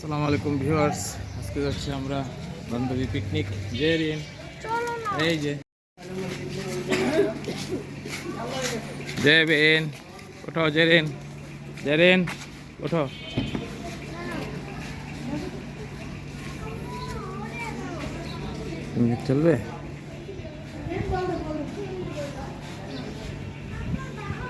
আসসালামু আলাইকুম ভিউয়ার্স। আজকে যাচ্ছি আমরা বান্ধবী পিকনিক জেরিন, এই যে। জেবিন ওঠো জেরিন। জেরিন, ওঠো। চলবে?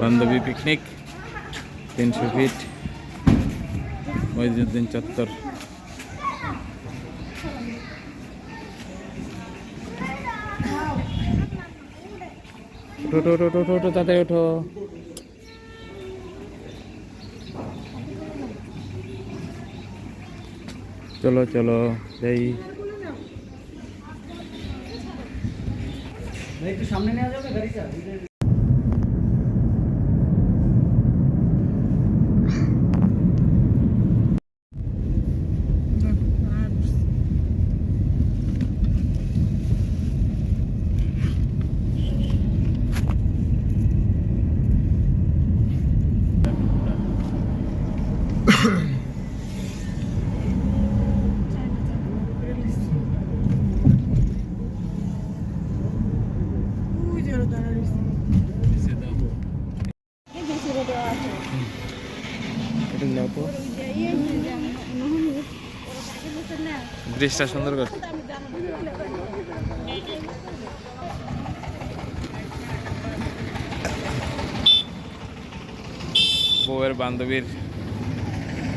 বান্ধবী পিকনিক তিনশো ফিট মহিজুদ্দিন চত্বর। ওঠো ওঠো চলো চলো যাই। সামনে নেওয়া যাবে গাড়িটা এটা নাও তো ব্রিজটা সুন্দর করে। বউয়ের বান্ধবীর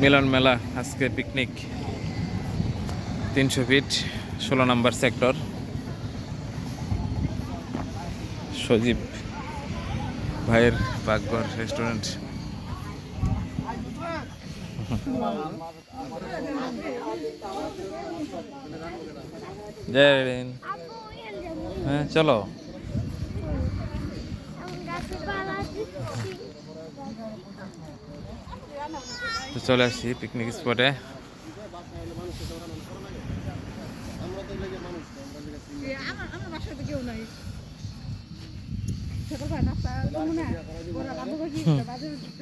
মিলন মেলা, আজকে পিকনিক তিনশো ফিট ষোলো নম্বর সেক্টর সজীব ভাইয়ের পাকঘর রেস্টুরেন্ট জয় হ্যাঁ চলো তো চলে আসছি পিকনিক স্পটে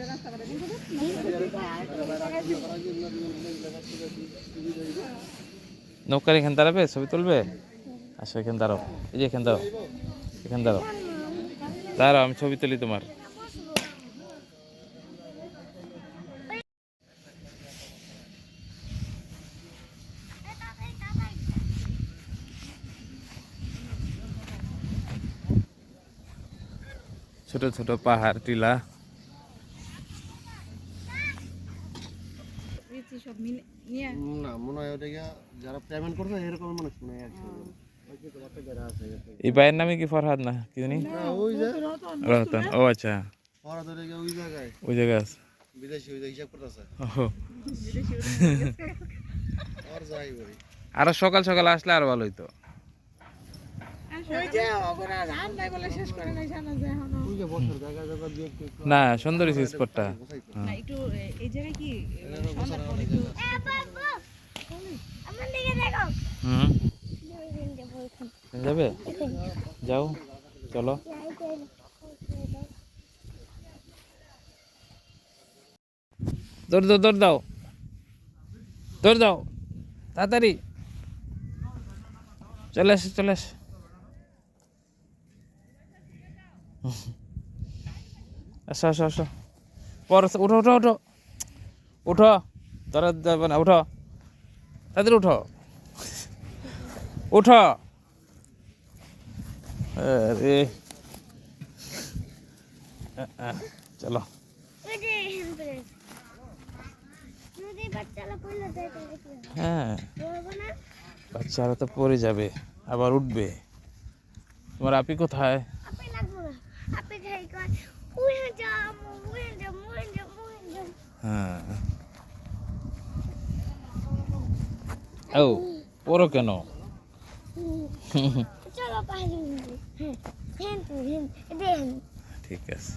রাস্তা নৌকার এখানে দাঁড়াবে? ছবি তুলবে? আসো, এখানে দাঁড়াও। এই যে এখানে দাঁড়াও। এখানে দাঁড়াও। দাঁড়াও, আমি ছবি তুলি তোমার। ছোট ছোট পাহাড়, টিলা সব মিলে নিয়ে না মনে হয় ওটা যারা পেমেন্ট করবে এরকম মানুষ মনে হয় এই ভাইয়ের নামে কি ফরহাদ না কি জানি? ওই যে ও আচ্ছা। ওই জায়গায়। ওই জায়গায় আছে। বিদেশি ওই হিসাব করতেছে। ওহো। আর যাই বলি। আরও সকাল সকাল আসলে আর ভালো হইতো। ওই যে ওরা রান নাই বলে শেষ করে নাই জানা যায় এখনও। ওই যে বছর জায়গা জায়গা দিয়ে একটু একটু না সুন্দর স্পটটা না একটু এই জায়গায় কি যাবে? যাও, চলো। দৌড় দাও দৌড় দাও। দৌড় দাও, তাড়াতাড়ি। চলে আসে চলে আসে। আসো আসো আসো। পর, উঠো উঠো উঠো। উঠো। তোরা যাবে না উঠো। তাদের উঠো। উঠো। আরে। চলো। হ্যাঁ। বাচ্চারা তো পড়ে যাবে আবার উঠবে। তোমার আপি কোথায়? হ্যাঁ। ও, পড়ো কেন? হ্যাঁ হ্যাঁ ঠিক আছে।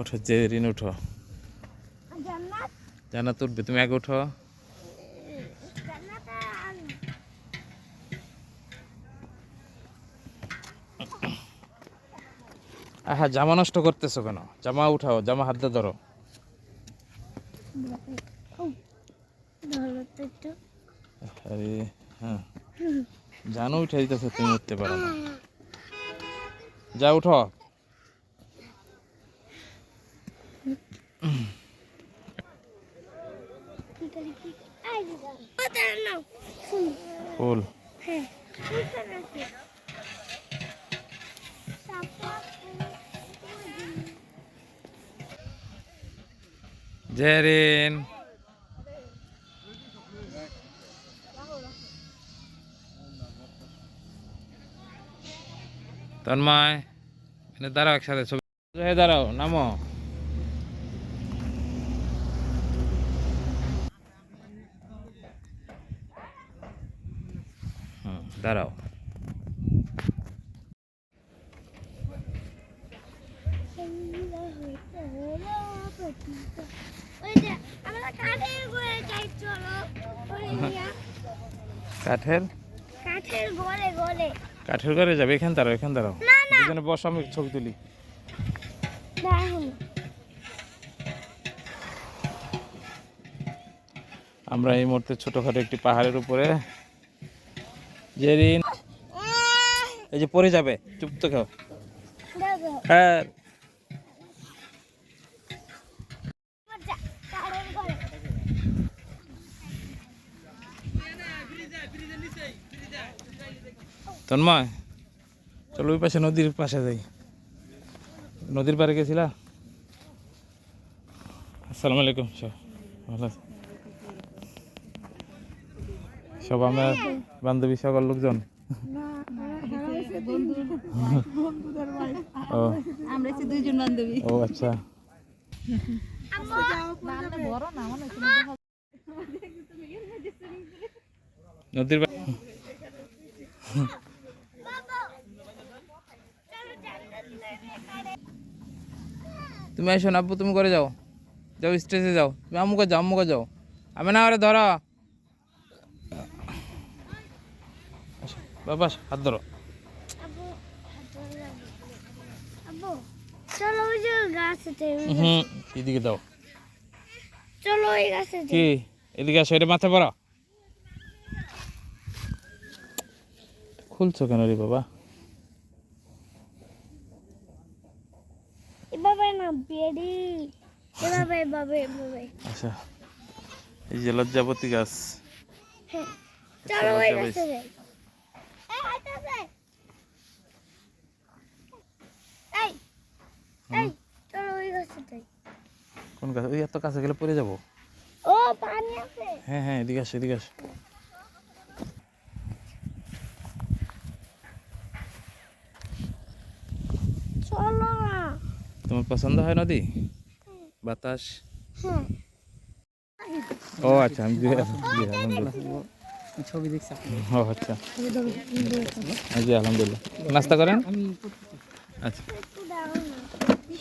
ওঠো যে রিন উঠো জান্নাত জানা উঠবে, তুমি আগে উঠো আহা, জামা নষ্ট করতেছো কেন? জামা উঠাও, জামা হাতে ধরো ধরো তো একটু আরে হ্যাঁ জানো উঠে দিতেছে তুমি উঠতে পারো না। যা উঠো। ফুল। জেরিন। তন্ময় এনে দাঁড়াও একসাথে ছবি। হয়ে দাঁড়াও নামো। দাঁড়াও। কাঠের ঘরে যাই চলো ওরে নিয়া কাঠের? ঘরে ঘরে কাঠের ঘরে যাবে এখান দাঁড়াও এখান দাঁড়াও। দুজনে বসো আমি ছবি তুলি। আমরা এই মুহূর্তে ছোটখাটো একটি পাহাড়ের উপরে। জেরিন এই যে পরে যাবে চুপ তো খাও। হ্যাঁ মজা কাঠের ঘরে তন্ময় চলো ওই পাশে নদীর পাশে যাই। নদীর পাড়ে গেছিলা? আসসালামু আলাইকুম সব ভালো আছো? সব আমরা বান্ধবী সকল লোকজন? ও। আচ্ছা। নদীর তুমি এসো না আব্বু তুমি করে যাও। যাও স্টেজে যাও। তুমি আম্মুকে যাও আম্মুকে যাও। আমি না আরে ধরো। বাবা হাত ধরো। হুম এদিকে দাও। চলো ওই গাছেতে। কি? এদিকে আসো এটা মাথায় পড়ো। খুলছো কেন রে বাবা এভাবে না বেরি এভাবে এভাবে এভাবে। আচ্ছা এই যে লজ্জাপতি গাছ। হ্যাঁ চলো ওই। গাছে যাই। এই হাঁটাবে এই এই চলো ওই গাছে যাই। কোন গাছ? ওই এত কাছে গেলে পড়ে যাব। ও পানি আছে। হ্যাঁ হ্যাঁ এদিকে আসো এদিকে আসো। চলো না। তোমার পছন্দ হয় নদী? বাতাস? হ্যাঁ ও আচ্ছা আমি জি জি আলহামদুলিল্লাহ ছবি দেখছি ও আচ্ছা। জি আলহামদুলিল্লাহ। নাস্তা করেন? আচ্ছা।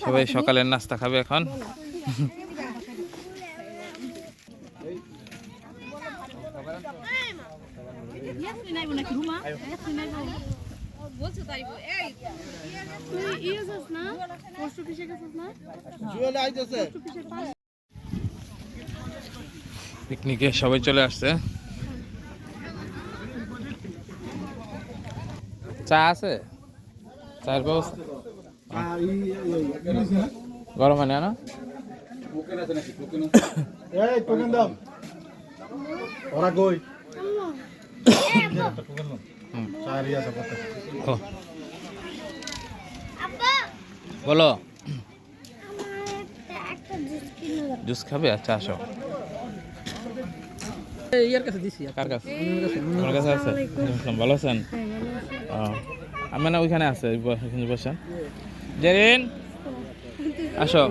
সবাই সকালের নাস্তা খাবে এখন? বলছো তাই এই তুই না? পোস্ট অফিসে গেছিস না? জুয়েল আইতেছে। পিকনিকে সবাই চলে আসছে। চা আছে? চায়ের ব্যবস্থা? গরম মানে না? এই টোকেন দাও। ওরা কই? আব্বা। বলো। আমার একটা একটা জুস কিনে খাবে? আচ্ছা আসো। ইয়ার কাছে দিছি। কার কাছে? আমার কাছে। আছে? ভালো আছেন? ও আমি না ওইখানে আছে ওইখানে বসেন জেরিন আসো।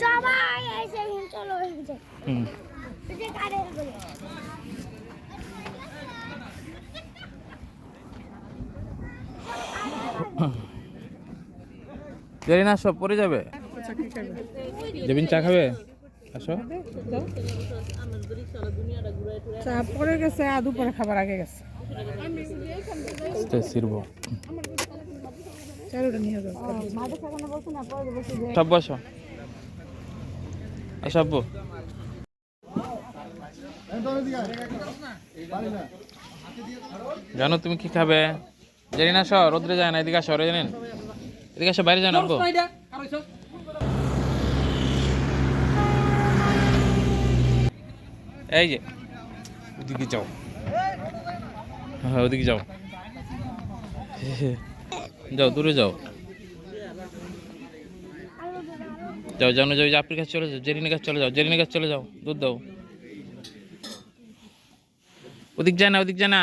সবাই চলো। এসে না আসো পড়ে যাবে? জেবিন চা খাবে? আসো। চা পরে গেছে আর দুপুরে খাবার আগে গেছে। সব বসো জানো তুমি কি খাবে? জানি না সর রোদ্রে যায় না এদিকে আসো জানেন? এদিকে আসো বাইরে যান আব্বু। এই যে। ওদিকে যাও। হ্যাঁ ওদিকে যাও। যাও দূরে যাও। যাও জানো যাও আপনার কাছে চলে যাও জেরিনের কাছে চলে যাও জেরিনের কাছে চলে যাও দুধ দাও। ওদিক যায় না ওদিক যায় না।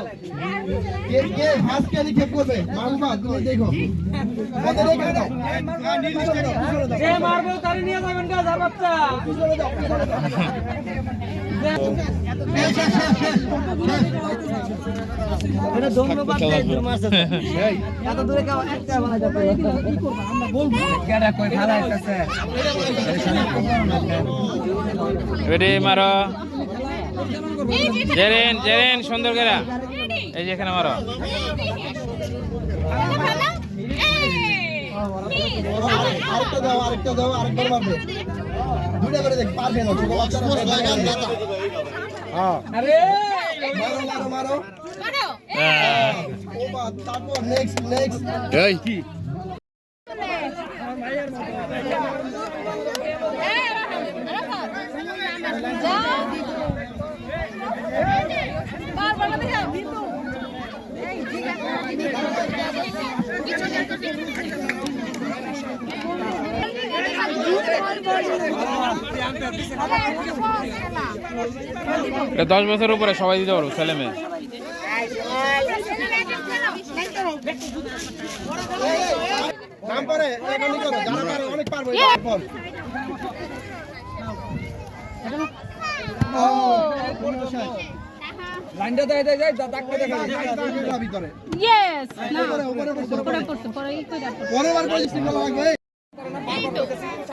কে কে ফার্স্ট কে নিক্ষেপ করবে? মারবা তুমি দেখো। কত রেখে দাও যে মারবে তারে নিয়ে যাবেন গা যার বাচ্চা। এটা ধন্যবাদ দেয় দূর মাছ এত দূরে কেউ একটা বানা যাবে। কি করব? আমরা বলব। কেডা কই ভালো আইতাছে রেডি মারো। জেরিন জেরিন সুন্দর করে এই যে এখানে মারো। আরেকটা দাও আরেকটা দাও আরেকবার মারবে দুইটা করে দেখ পারবে না ছোট না। হ্যাঁ। আরে মারো মারো মারো মারো তারপর নেক্সট নেক্সট এই। এটা দশ বছর উপরে সবাই দিতে পারব ছেলে মেয়ে লাইনটা দেয় দেয় যায় দেখা ভিতরে ইয়েস না পরে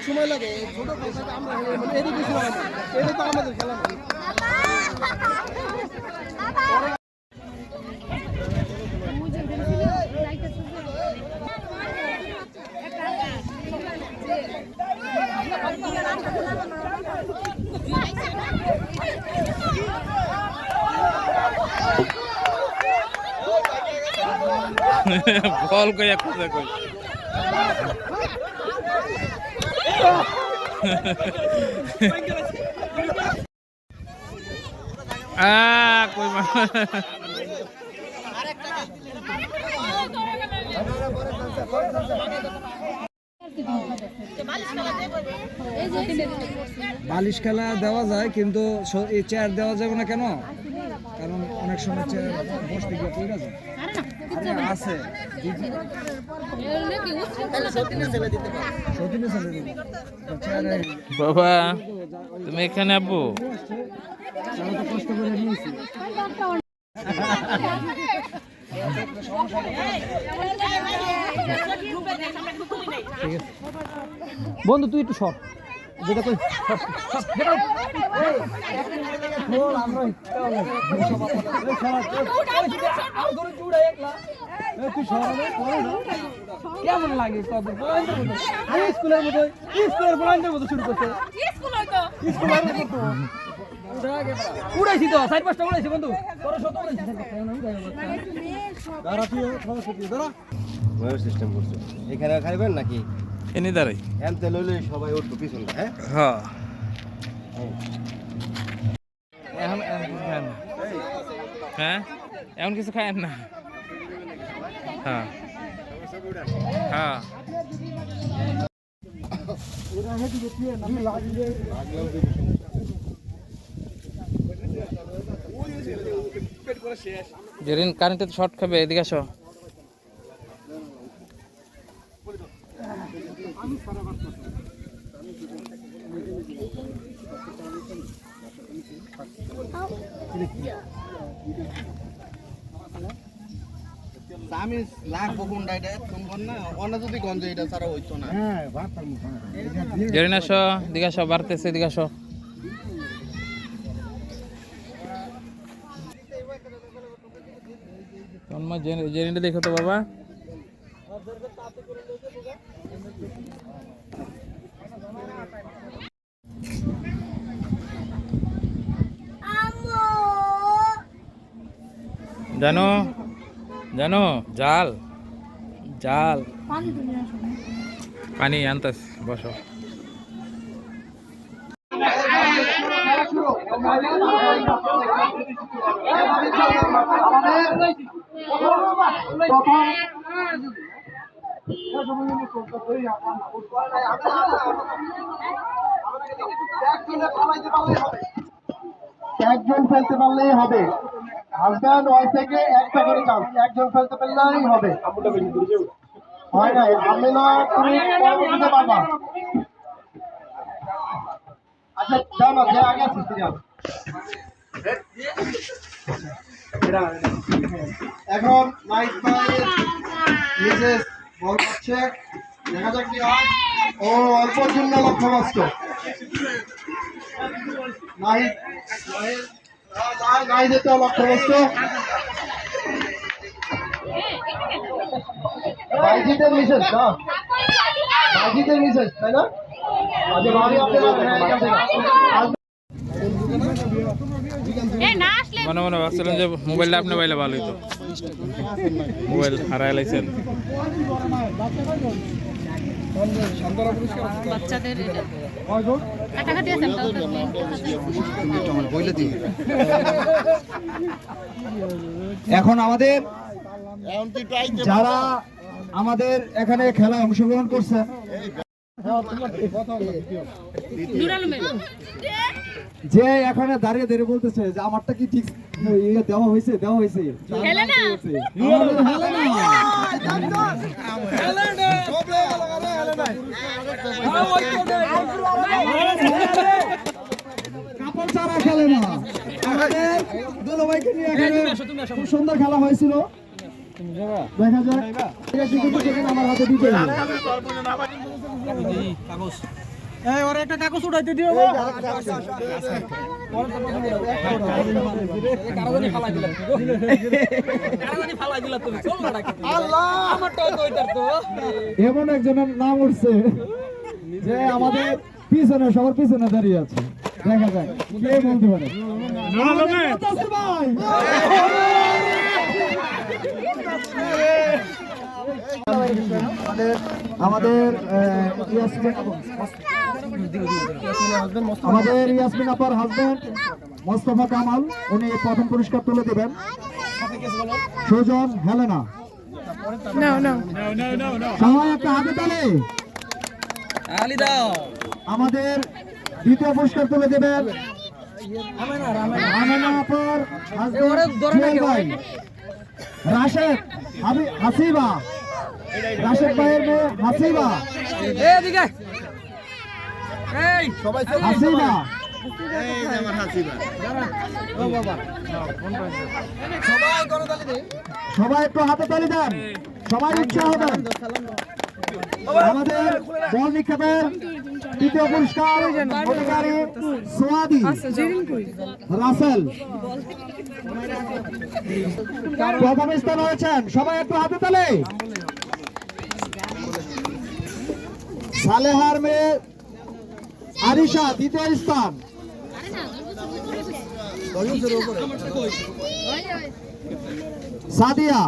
অনেক সময় লাগে ছোট আমরা এটা তো আমাদের খেলা বল কই কথা কই। বালিশ খেলা দেওয়া যায় কিন্তু এই চেয়ার দেওয়া যাবে না কেন? কারণ অনেক সময় চেয়ার বসতে গিয়ে পড়ে যায়। আছে। বাবা তুমি এখানে আব্বু? বন্ধু তুই একটু সর। যেটা কই? যেটা বল আমরা কেমন লাগে কত স্কুলের মতো স্কুলের মতো শুরু করছে। স্কুলের মতো উড়াইছি তো সাইড পাঁচটা উড়াইছি বন্ধু। তোর শত উড়াইছি। দাঁড়া তুই দাঁড়া। সিস্টেম করছ। এখানে খাইবেন নাকি? এনে দাঁড়াই। লইলে সবাই পিছনে হ্যাঁ? হ্যাঁ। এখন এখন কিছু খায় না। হ্যাঁ? এমন কিছু খায় না? হ্যাঁ। হ্যাঁ। কারেন্টে তো শর্ট খাবে এদিকে আসো। আমি এটা কোন না? অন্য যদি গন্ধ এটা ছাড়া হইতো না। হ্যাঁ আসো আসো বাড়তেছে আসো দেখো তো বাবা। জানো জানো জাল জাল। পানি আনতাস বসো। একজন ফেলতে পারলেই হবে। হাজব্যান্ড ওয়াইফ থেকে একটা করে চান্স একজন ফেলতে পারলেই হবে। হয় না আমি না তুমি দিতে পারবা। আচ্ছা যাও না, যে আগে আসিস যাও। এখন নাইট ভাইয়ের মিসেস বল করছে দেখা যাক কি হয়। ও অল্প জন্য লক্ষ্যবস্ত নাহিদ মনে মনে ভাবছিলাম যে মোবাইলটা আপনি পাইলে ভালো হইতো। মোবাইল হারাই লাইছেন। বাচ্চাদের এখন আমাদের যারা আমাদের এখানে খেলায় অংশগ্রহণ করছে যে এখানে দাঁড়িয়ে দাঁড়িয়ে বলতেছে যে আমারটা কি ঠিক ইয়ে দেওয়া হয়েছে দেওয়া হয়েছে। কাপড় ছাড়া খেলে না আমাদের দুলোভাইকে নিয়ে এখানে খুব সুন্দর খেলা হয়েছিল দেখা যাক আমার হাতে দিতে। এই, ওর একটা কাগজ উঠাইতে দিও গো। এমন একজনের নাম উঠছে যে আমাদের পিছনে সবার পিছনে দাঁড়িয়ে আছে দেখা যাক কে বলতে পারে ভাই। আমাদের আমাদের ইয়াসমিন আপার হাজবেন্ড মোস্তফা কামাল উনি প্রথম পুরস্কার তুলে দেবেন। সুজন হেলেনা। সবাই একটা হাতে তালে। আমাদের দ্বিতীয় পুরস্কার তুলে দেবেন। রাশেদ হাসিবা ভাইয়ের মেয়ে হাসিবা হাসিবা সবাই একটু হাতে তালি দেন। সবাই উৎসাহ দেন। আমাদের বল নিক্ষেপের তৃতীয় পুরস্কার অধিকারী সোয়াদি রাসেল। প্রথম স্থান হয়েছেন সবাই একটু হাতে তালে। সালেহার মেয়ে আরিশা দ্বিতীয় স্থান। সাদিয়া,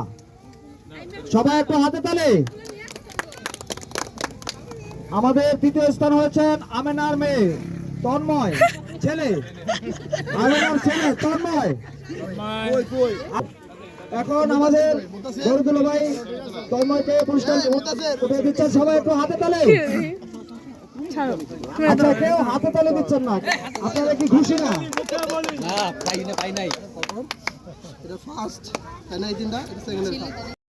সবাই একটু হাতে তালে। আমাদের তৃতীয় স্থান হয়েছেন আমেনার মেয়ে তন্ময়, ছেলে। আমেনার ছেলে তন্ময়। এখন আমাদের গরুগুলো ভাই তন্ময়কে পুরস্কার উঠে দিচ্ছেন। সবাই একটু হাতে তালে। আচ্ছা কেউ হাতে তালে দিচ্ছেন না। আপনারা কি খুশি না? এটা ফার্স্ট তাই নাই এই দিনটা? এটা সেকেন্ড